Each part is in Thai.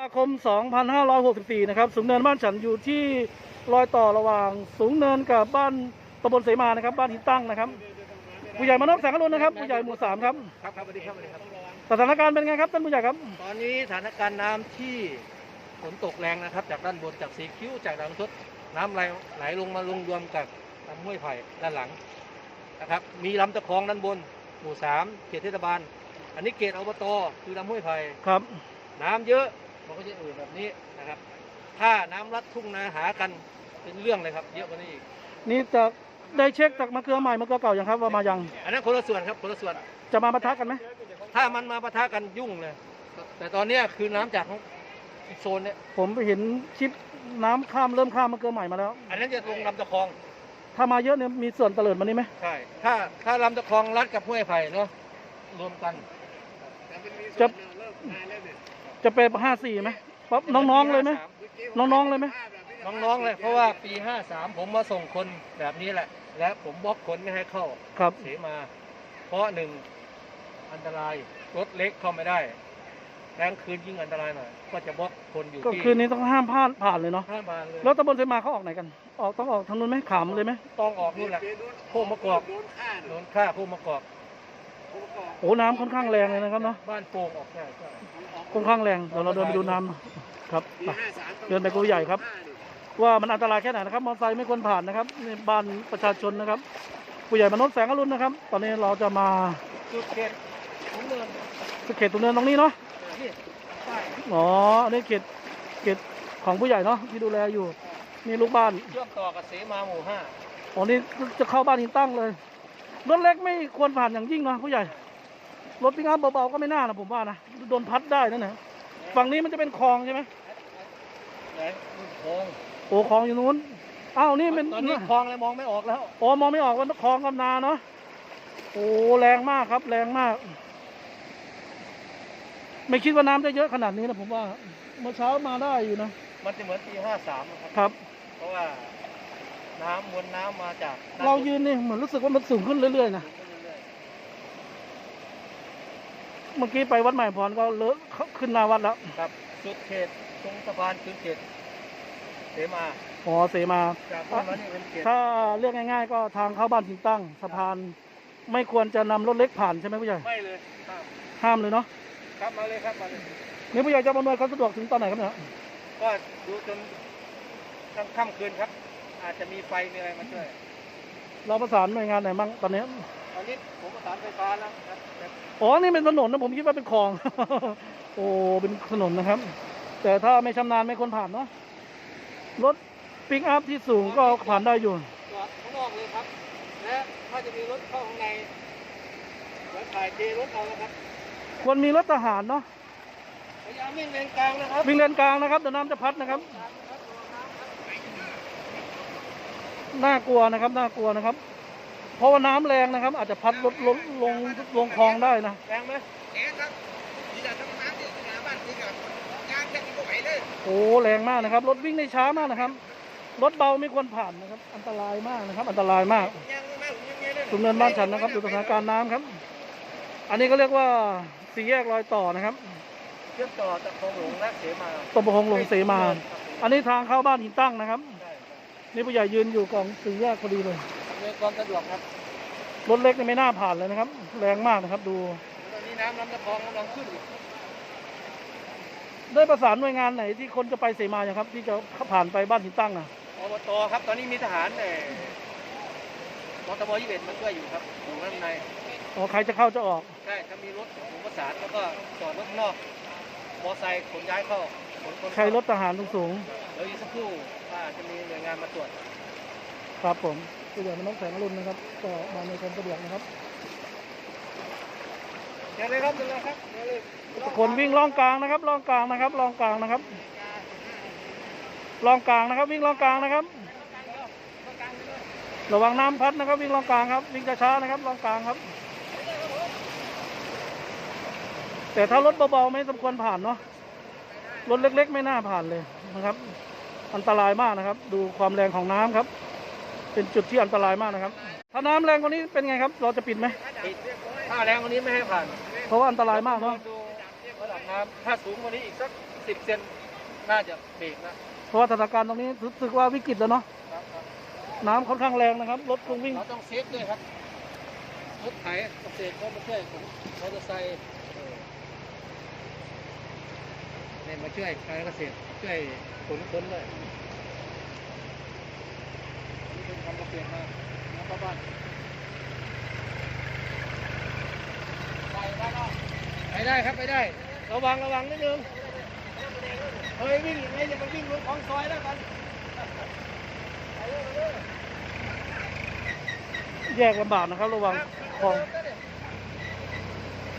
ตุลาคม 2564 นะครับ สูงเนินบ้านฉันอยู่ที่รอยต่อระหว่างสูงเนินกับบ้านตำบลเสมานะครับ บ้านหินตั้งนะครับ ผู้ใหญ่มานพแสงอรุณนะครับ ผู้ใหญ่หมู่สามครับ ครับครับสวัสดีครับสวัสดีครับ สถานการณ์เป็นไงครับท่านผู้ใหญ่ครับ ตอนนี้สถานการณ์น้ำที่ฝนตกแรงนะครับ จากด้านบนจากสีคิ้วจากด่านทดน้ำไหลไหลลงมาลงรวมกับลำห้วยไผ่ด้านหลังนะครับ มีลำตะคองด้านบน หมู่สามเขตเทศบาล อันนี้เขตอบตคือลำห้วยไผ่ครับ น้ำเยอะ มันก็จะเอ่อแบบนี้นะครับ ถ้าน้ำลัดทุ่งนาหากันเป็นเรื่องเลยครับ เยอะกว่านี้อีก นี่จะได้เช็คจากมะเขือใหม่มะเขือเก่ายังครับว่ามายังอันนั้นคนละส่วนครับคนละส่วน จะมาปะทะกันไหมถ้ามันมาปะทะกันยุ่งเลย แต่ตอนเนี้ยคือน้ำจากอีกโซนเนี่ย ผมไปเห็นคลิปน้ำข้ามเริ่มข้ามมะเขือใหม่มาแล้ว อันนั้นจะลงลำตะคอง ถ้ามาเยอะเนี่ยมีส่วนเตลิดมานี่ไหมใช่ ถ้าถ้าลำตะคองรัดกับห้วยไผ่เนาะรวมกัน จะ จะเป็นห้าสี่ไหมปั๊บน้องๆเลยไหมน้องๆเลยไหมน้องๆเลยเพราะว่าปี 53 ผมมาส่งคนแบบนี้แหละ และผมบล็อกคนไม่ให้เข้าครับเสมา เพราะหนึ่งอันตรายรถเล็กเข้าไม่ได้แรงคืนยิ่งอันตรายหน่อยก็จะบล็อกคนอยู่ก็ที่คืนนี้ต้องห้ามพลาดผ่านเลยเนาะห้าบานเลยแล้วตำบลเสมาเขาออกไหนกัน ออกต้องออกทางนู้นไหมขามเลยไหมต้องออกนู่นแหละโคกมะกอกโดนฆ่าโคกมะกอก โอ้น้ำค่อนข้างแรงเลยนะครับเนาะบ้านโป่งออกใช่ใช่ค่อนข้างแรงเดี๋ยวเราเดินไปดูน้ำครับไปเดินไปกูใหญ่ครับ ว่ามันอันตรายแค่ไหนนะครับมอเตอร์ไซค์ไม่ควรผ่านนะครับนี่บ้านประชาชนนะครับผู้ใหญ่มนุษย์แสงอรุณนะครับ ตอนนี้เราจะมาจุดเขตของเมืองเขตตรงเนินตรงนี้เนาะนี่ป้ายอ๋ออันนี้เขตเขตของผู้ใหญ่เนาะที่ดูแลอยู่นี่ลูกบ้านเชื่อมต่อกับเสมาหมู่ห้าอ๋อนี่จะเข้าบ้านหินตั้งเลย รถเล็กไม่ควรผ่านอย่างยิ่งนะผู้ใหญ่ รถปิกอัพเบาๆก็ไม่น่านะผมว่านะ โดนพัดได้นั่นนะฝั่งนี้มันจะเป็นคลองใช่ไหมไหนคลองโอ้คลองอยู่นู้นอ้าวนี่เป็นตอนนี้คลองอะไรมองไม่ออกแล้วโอ้มองไม่ออกว่าคลองกำนาเนาะโอ้แรงมากครับ แรงมาก ไม่คิดว่าน้ำจะเยอะขนาดนี้นะผมว่าเมื่อเช้ามาได้อยู่นะ มันจะเหมือนปีห้าสามครับครับเพราะว่า น้ำมวลน้ำมาจากเรายืนนี่เหมือนรู้สึกว่ามันสูงขึ้นเรื่อยๆนะ เมื่อกี้ไปวัดใหม่พรก็เลอะขึ้นหนาวัดแล้ว ครับสุดเขตตรงสะพานคือเขตเสมาอ๋อเสมา จากนั้นมานี่เป็นเขตถ้าเรียกง่าย ๆ ก็ทางเข้าบ้านถิงตั้งสะพาน ไม่ควรจะนำรถเล็กผ่านใช่ไหมผู้ใหญ่ ไม่เลยครับห้ามเลยเนาะครับมาเลยครับมาเลยนี่ผู้ใหญ่จะอำนวยความสะดวกถึงตอนไหนครับเนี่ยก็ดูจนค่ำค่ำคืนครับ อาจจะมีไฟมีอะไรมาช่วยเราประสานหน่วยงานไหนบ้างตอนนี้ตอนนี้ผมประสานไฟฟ้าแล้วครับแต่อ๋อ นี่เป็นถนนนะผมคิดว่าเป็นคลอง โอ้ เป็นถนนนะครับ แต่ถ้าไม่ชำนาญไม่ควรผ่านเนาะ รถปิกอัพที่สูงก็ผ่านได้อยู่จอดข้างนอกเลยครับ และถ้าจะมีรถเข้าข้างในเดี๋ยวถ่ายเทรถเอานะครับ ควรมีรถทหารเนาะ พยายามวิ่งเลนกลางนะครับ วิ่งเลนกลางนะครับเดี๋ยวน้ำจะพัดนะครับ น่ากลัวนะครับน่ากลัวนะครับ เพราะว่าน้ำแรงนะครับ อาจจะพัดรถลงลงลงคลองได้นะแรงไหมเอ๊ะครับนี่จะทำน้ำที่สนามบ้านนี่กับยางแค่นี้ก็ไหวเลยโอ้แรงมากนะครับ รถวิ่งได้ช้ามากนะครับรถเบาไม่ควรผ่านนะครับ อันตรายมากนะครับ อันตรายมากยางไม่ผมยังไงเลยสุนเนินบ้านฉันนะครับดูสถานการณ์น้ำครับ อันนี้ก็เรียกว่าสี่แยกรอยต่อนะครับเชื่อมต่อจากคลองหลวงและเสมาตำบลคงหลวงเสมา อันนี้ทางเข้าบ้านหินตั้งนะครับใช่ นี่ผู้ใหญ่ยืนอยู่กองสี่แยกพอดีเลยเรื่องความสะดวกครับรถเล็กนี่ไม่น่าผ่านเลยนะครับ แรงมากนะครับ ดู ตอนนี้น้ำลำตะคองกำลังขึ้นอยู่ได้ประสานหน่วยงานไหนที่คนจะไปเสมาอย่างครับ ที่จะผ่านไปบ้านหินตั้งอะอบตครับตอนนี้มีทหารเอ่อมตบยี่สิบเอ็ดมาช่วยอยู่ครับอยู่ข้างในอ๋อใครจะเข้าจะออก ใช่ถ้ามีรถผมประสานแล้วก็จอดรถข้างนอกมอไซค์ขนย้ายเข้าขนคนเข้าใช้รถทหารสูงเดี๋ยวอีกสักครู่ว่า จะมีหน่วยงานมาตรวจๆครับผมผู้ใหญ่มันต้องแสงอรุณนะครับ ก็มาในความสะดวกนะครับเดี๋ยวเลยครับเดี๋ยวเลยครับเดี๋ยวเลยคนวิ่งล่องกลางนะครับล่องกลางนะครับล่องกลางนะครับล่องกลางนะครับ วิ่งล่องกลางนะครับ ระวังน้ำพัดนะครับ วิ่งล่องกลางครับ วิ่งช้าๆนะครับล่องกลางครับ แต่ถ้ารถเบาๆไม่สมควรผ่านเนาะรถเล็ก ๆ ไม่น่าผ่านเลยนะครับ อันตรายมากนะครับ ดูความแรงของน้ำครับ เป็นจุดที่อันตรายมากนะครับ ถ้าน้ำแรงกว่านี้เป็นไงครับ เราจะปิดไหมปิดถ้าแรงกว่านี้ไม่ให้ผ่าน เพราะว่าอันตรายมากเนาะดูระดับน้ำถ้าสูงกว่านี้อีกสักสิบเซนน่าจะเบรกนะเพราะว่าสถานการณ์ตรงนี้รู้สึกว่าวิกฤตแล้วเนาะครับครับน้ำค่อนข้างแรงนะครับรถคงวิ่งเราต้องเซฟด้วยครับรถไถเกษตรก็มาช่วยผมมอเตอร์ไซค์เออเนี่ย มาช่วยการเกษตรช่วยขนคนเลยอันนี้เป็นทำเกษตรมาน้ำบ้านไปได้เนาะไปได้ครับไปได้ ระวังระวังนิดนึงเฮ้ยวิ่งยังไงอย่าไปวิ่งลงคลองซอยแล้วกันไปเรื่อยไปเรื่อยแยกลำบากนะครับ ระวังคลอง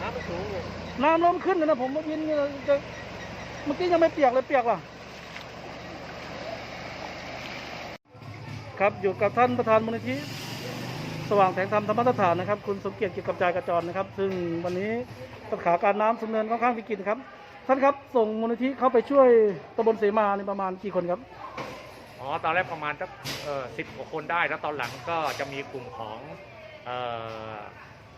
น้ำมันสูงอยู่น้ำเริ่มขึ้นแล้วนะผมเมื่อกี้เนี่ยจะ เมื่อกี้ยังไม่เปียกเลยเปียกว่ะครับอยู่กับท่านประธานมูลนิธิสว่างแสงธรรมธรรมสถานนะครับ คุณสมเกียรติกิจกับจายกระจรนะครับ ซึ่งวันนี้สถานการณ์น้ำสำเนินค่อนข้างวิกฤตครับ ท่านครับส่งมูลนิธิเข้าไปช่วยตำบลเสมาในประมาณกี่คนครับอ๋อตอนแรกประมาณสักสิบกว่าคนได้ แล้วตอนหลังก็จะมีกลุ่มของเอ่อ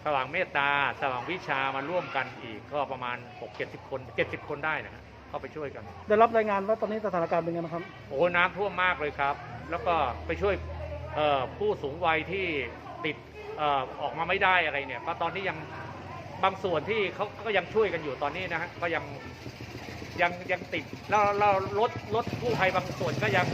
สว่างเมตตาสว่างวิชามาร่วมกันอีกก็ประมาณ6 70 คน 70 คนได้นะฮะ เข้าไปช่วยกันได้รับรายงานว่าตอนนี้สถานการณ์เป็นไงบ้างครับโอ้น้ำท่วมมากเลยครับ แล้วก็ไปช่วยเอ่อผู้สูงวัยที่ติดเอ่อออกมาไม่ได้อะไรเนี่ย ก็ตอนนี้ยังบางส่วนที่เขาก็ยังช่วยกันอยู่ตอนนี้นะฮะก็ยังยังยังติดแล้วเรารถรถกู้ภัยบางส่วนก็ยัง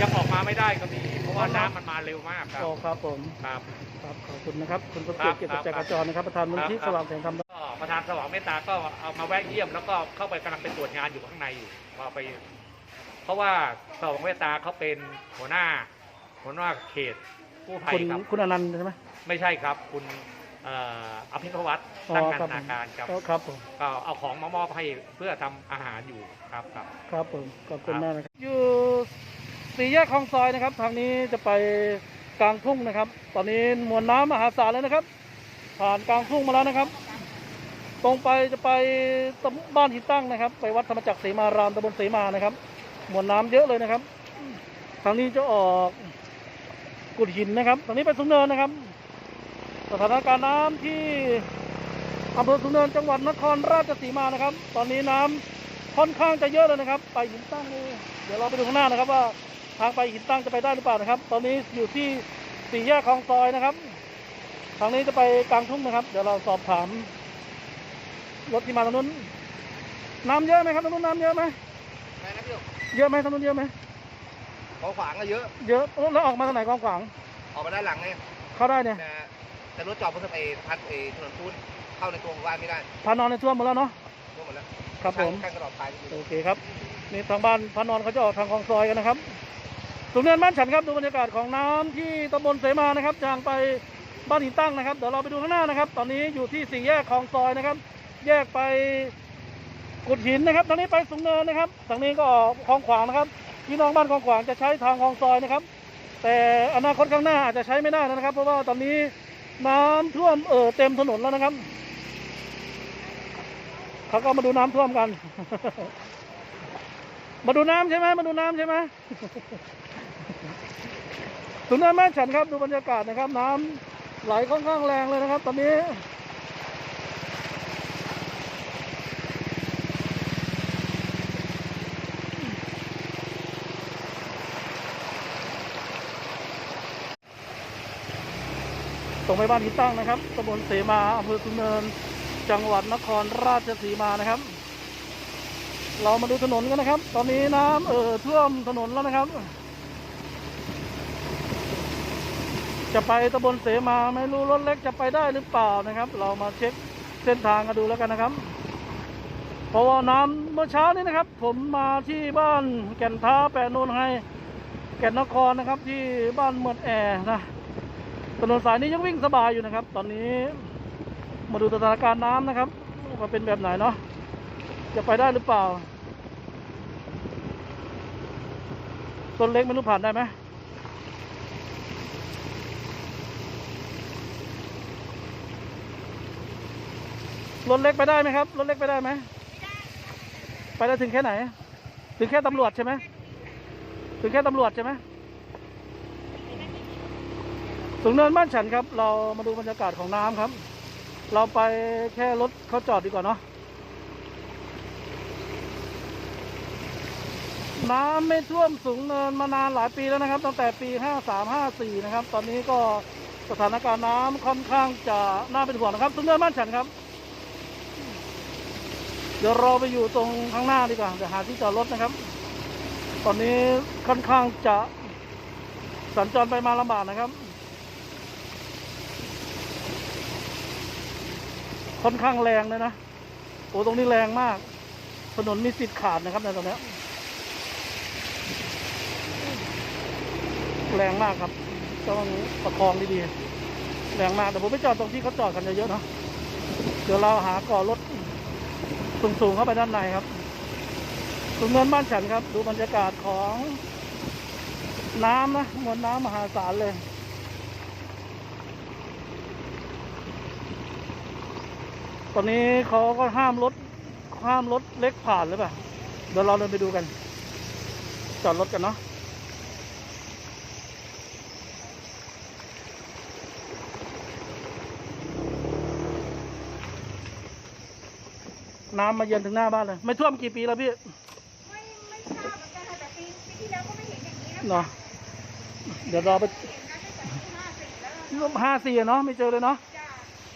ยังออกมาไม่ได้ก็มีเพราะว่าน้ำมันมาเร็วมากครับโอ้ครับผมครับ ครับขอบคุณนะครับ คุณสมเกียรติกิจกับจายกระจรนะครับประธานมูลนิธิครับสว่างแสงธรรมก็ ประธานสว่างเมตตาก็เอามาแวะเยี่ยม แล้วก็เข้าไปกำลังไปตรวจงานอยู่ข้างในอยู่ก็ไป เพราะว่าสว่างเมตตาเขาเป็นหัวหน้า หัวหน้าเขตกู้ภัยคุณครับ คุณอนันต์ใช่ไหมไม่ใช่ครับ คุณเอ่ออภิพวัตรอ๋อตั้งงานครับธนาการครับก็ครับผมก็เอาของมามอบให้เพื่อทำอาหารอยู่ครับครับ ครับผมขอบคุณครับ มากนะครับอยู่สี่แยกคลองซอยนะครับ ทางนี้จะไปกลางทุ่งนะครับ ตอนนี้มวลน้ำมหาศาลเลยนะครับ ผ่านกลางทุ่งมาแล้วนะครับ ตรงไปจะไปบ้านหินตั้งนะครับ ไปวัดธรรมจักรเสมารามตำบลเสมานะครับ มวลน้ำเยอะเลยนะครับ ทางนี้จะออกกุดหินนะครับทางนี้ไปสุงเนินนะครับ สถานการณ์น้ำที่อำเภอสุงเนินจังหวัดนครราชสีมานะครับ ตอนนี้น้ำค่อนข้างจะเยอะเลยนะครับ ไปหินตั้งนี่เดี๋ยวเราไปดูข้างหน้านะครับ ว่าทางไปหินตั้งจะไปได้หรือเปล่านะครับ ตอนนี้อยู่ที่สี่แยกคลองซอยนะครับ ทางนี้จะไปกลางทุ่งนะครับ เดี๋ยวเราสอบถาม รถที่มาทางนู้นน้ำเยอะไหมครับทางนู้นน้ำเยอะไหมไหนนะพี่เยอะไหมทางนู้นเยอะไหมของขวางก็เยอะ เยอะโอ้แล้วออกมาทางไหนกองขวางออกมาด้านหลังไงเข้าได้เนี่ยแต่แต่รถจอดบนสะพานพัดเอถนนปูนเข้าในตัวหมู่บ้านไม่ได้พานอนในท่วมหมดแล้วเนาะทั่วหมดแล้วครับผมข้างกระดอกตายอยู่โอเคครับนี่ทางบ้านพระนอนเขาจะออกทางคลองซอยกันนะครับสุนเนินบ้านฉันครับดูบรรยากาศของน้ำที่ตำบลเสมานะครับทางไปบ้านหินตั้งนะครับเดี๋ยวเราไปดูข้างหน้านะครับ ตอนนี้อยู่ที่สี่แยกคลองซอยนะครับ แยกไปกุดหินนะครับทางนี้ไปสุงเนินนะครับทางนี้ก็ออกคลองขวางนะครับพี่น้องบ้านคลองขวางจะใช้ทางคลองซอยนะครับ แต่อนาคตข้างหน้าอาจจะใช้ไม่ได้นะครับ เพราะว่าตอนนี้น้ำท่วมเอ่อเต็มถนนแล้วนะครับเขาก็มาดูน้ำท่วมกัน มาดูน้ำใช่ไหมมาดูน้ำใช่ไหมสุนทรแม่ฉันครับดูบรรยากาศนะครับ น้ำไหลค่อนข้างแรงเลยนะครับ ตอนนี้ งไปบ้านหินตั้งนะครับตำบลเสมาอำเภอสุนเนิน จังหวัดนครราชสีมานะครับ เรามาดูถนนกันนะครับ ตอนนี้น้ำเอ่อท่วมถนนแล้วนะครับ จะไปตำบลเสมาไม่รู้รถเล็กจะไปได้หรือเปล่านะครับ เรามาเช็คเส้นทางกันดูแล้วกันนะครับ เพราะว่าน้ำเมื่อเช้านี้นะครับ ผมมาที่บ้านแก่นท้าแปะนูนให้แก่นนครนะครับ ที่บ้านเมืองแอร์นะ ถนนสายนี้ยังวิ่งสบายอยู่นะครับ ตอนนี้มาดูสถานการณ์น้ำนะครับว่าเป็นแบบไหนเนาะจะไปได้หรือเปล่าต้นเล็กไม่รู้ผ่านได้ไหมรถเล็กไปได้ไหมครับรถเล็กไปได้ไหมไปได้ถึงแค่ไหน ถึงแค่ตำรวจใช่ไหมถึงแค่ตำรวจใช่ไหม สูงเนินบ้านฉันครับ เรามาดูบรรยากาศของน้ำครับ เราไปแค่รถเขาจอดดีกว่าเนาะน้ำไม่ท่วมสูงเนินมานานหลายปีแล้วนะครับ ตั้งแต่ปี 53 54 นะครับ ตอนนี้ก็สถานการณ์น้ำค่อนข้างจะน่าเป็นห่วงนะครับสูงเนินบ้านฉันครับ เดี๋ยวราไปอยู่ตรงข้างหน้าดีกว่าเดี๋ยวหาที่จอดรถนะครับ ตอนนี้ค่อนข้างจะสัญจรไปมาลำบากนะครับ ค่อนข้างแรงเลยนะ โอ้ตรงนี้แรงมาก ถนนมีสิทธิ์ขาดนะครับในตรงเนี้แรงมากครับต้องประคองดีๆ แรงมากแต่ผมไม่จอดตรงที่เขาจอดกันเยอะๆเนาะเดี๋ยวเราหาก่อรถสูงๆเข้าไปด้านในครับสูงเนินบ้านฉันครับ ดูบรรยากาศของน้ำนะมวลน้ำมหาศาลเลย ตอนนี้เขาก็ห้ามรถห้ามรถเล็กผ่านหรือเปล่าเดี๋ยวเราเดินไปดูกัน จอดรถกันเนาะน้ำมาเยือนถึงหน้าบ้านเลย ไม่ท่วมกี่ปีแล้วพี่ ไม่ไม่ทราบเหมือนกันค่ะแต่ปีปีที่แล้วก็ไม่เห็นอย่างนี้นะเนาะเดี๋ยวรอไปเห็นนะตั้งแต่ปีห้าสี่แล้วห้าสี่เนาะไม่เจอเลยเนาะจ้า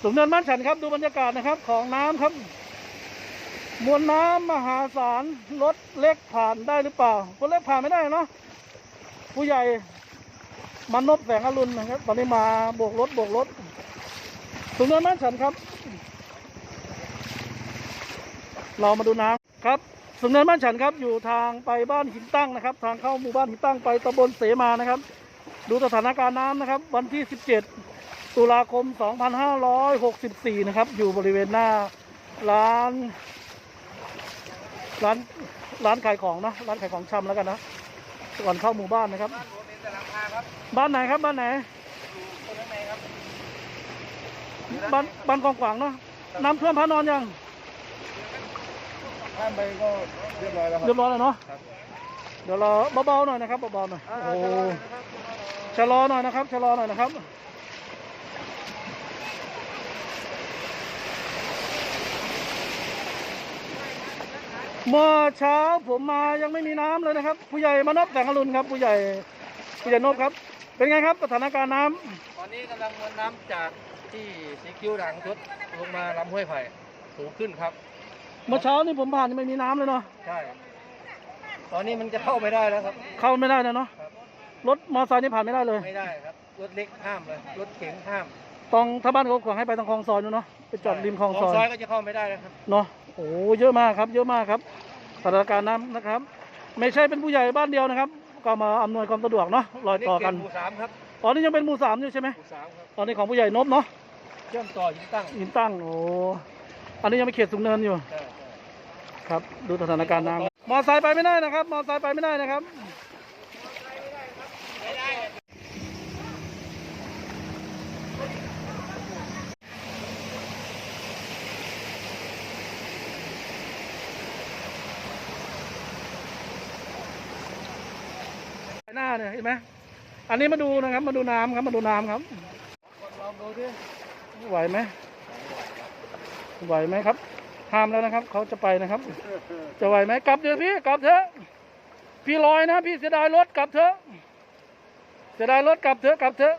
สูงเนินบ้านฉันครับดูบรรยากาศนะครับของน้ำครับ มวลน้ำมหาศาลรถเล็กผ่านได้หรือเปล่ารถเล็กผ่านไม่ได้เนาะผู้ใหญ่มานพแสงอรุณนะครับ ตอนนี้มาโบกรถโบกรถสูงเนินบ้านฉันครับ เรามาดูน้ำครับสูงเนินบ้านฉันครับ อยู่ทางไปบ้านหินตั้งนะครับ ทางเข้าหมู่บ้านหินตั้งไปตำบลเสมานะครับ ดูสถานการณ์น้ำนะครับ วันที่17 ตุลาคม 2564 นะครับ อยู่บริเวณหน้าร้าน ร้านร้านขายของเนอะร้านขายของชำแล้วกันนะก่อนเข้าหมู่บ้านนะครับ บ้านผมเป็นแต่หลังคาครับบ้านไหนครับ บ้านไหนคนข้างในครับบ้านบ้านกองขวางเนาะน้ำท่วมพระนอนยังข้ามไปก็เรียบร้อยแล้วครับเรียบร้อยแล้วเนาะครับเดี๋ยวเราเบาๆหน่อยนะครับเบาๆหน่อยโอ้ชะลอหน่อยนะครับชะลอหน่อยนะครับ เมื่อเช้าผมมายังไม่มีน้ำเลยนะครับ ผู้ใหญ่มานพแสงอรุณครับ ผู้ใหญ่ผู้ใหญ่นพครับ เป็นไงครับสถานการณ์น้ำตอนนี้กำลังมวลน้ำจากที่สีคิ้วด่างทดลงมาลำห้วยไผ่สูงขึ้นครับ เมื่อเช้านี่ผมผ่านยังไม่มีน้ำเลยเนาะใช่ตอนนี้มันจะเข้าไม่ได้แล้วครับ เข้าไม่ได้นะเนาะครับรถมอเตอร์ไซค์นี่ผ่านไม่ได้เลยไม่ได้ครับรถเล็กห้ามเลยรถเก๋งห้าม ต้องถ้าบ้านเขาขวางให้ไปทางคลองซอยนู้นเนาะไปจอดริมคลองซอยซอยก็จะเข้าไม่ได้แล้วครับเนาะโอ้เยอะมากครับ เยอะมากครับสถานการณ์น้ำนะครับ ไม่ใช่เป็นผู้ใหญ่บ้านเดียวนะครับ ก็มาอำนวยความสะดวกเนาะรอยต่อกันหมู่สามครับอ๋อนี่ยังเป็นหมู่สามอยู่ใช่ไหมหมู่สามครับตอนนี้ของผู้ใหญ่นบเนาะเชื่อมต่อยิงตั้งหินตั้งโอ้อันนี้ยังไม่เขตสูงเนินอยู่ใช่ใช่ครับ ดูสถานการณ์น้ำมอไซค์ไปไม่ได้นะครับ มอไซค์ไปไม่ได้นะครับ หน้าเนี่ยเห็นไหมอันนี้มาดูนะครับ มาดูน้ำครับ มาดูน้ำครับลองดูดิไหวไหมไหวไหมครับห้ามแล้วนะครับเขาจะไปนะครับ จะไหวไหมกลับเถอะพี่กลับเถอะพี่ลอยนะ พี่เสียดายรถกลับเถอะเสียดายรถกลับเถอะกลับเถอะ